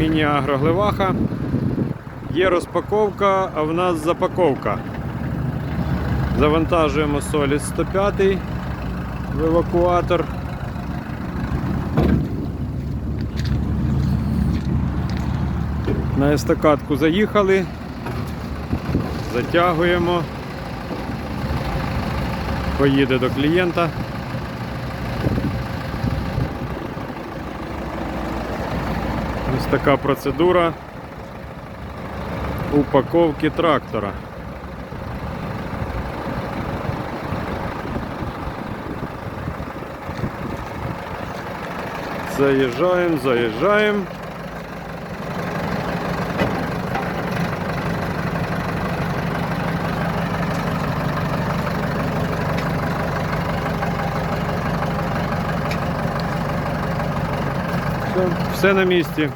Міні-агроглеваха. Є розпаковка, а в нас запаковка. Завантажуємо Solid 105 в евакуатор. На естакадку заїхали, затягуємо, поїде до клієнта. Ось така процедура упаковки трактора. Заїжджаємо, заїжджаємо. Все на місці.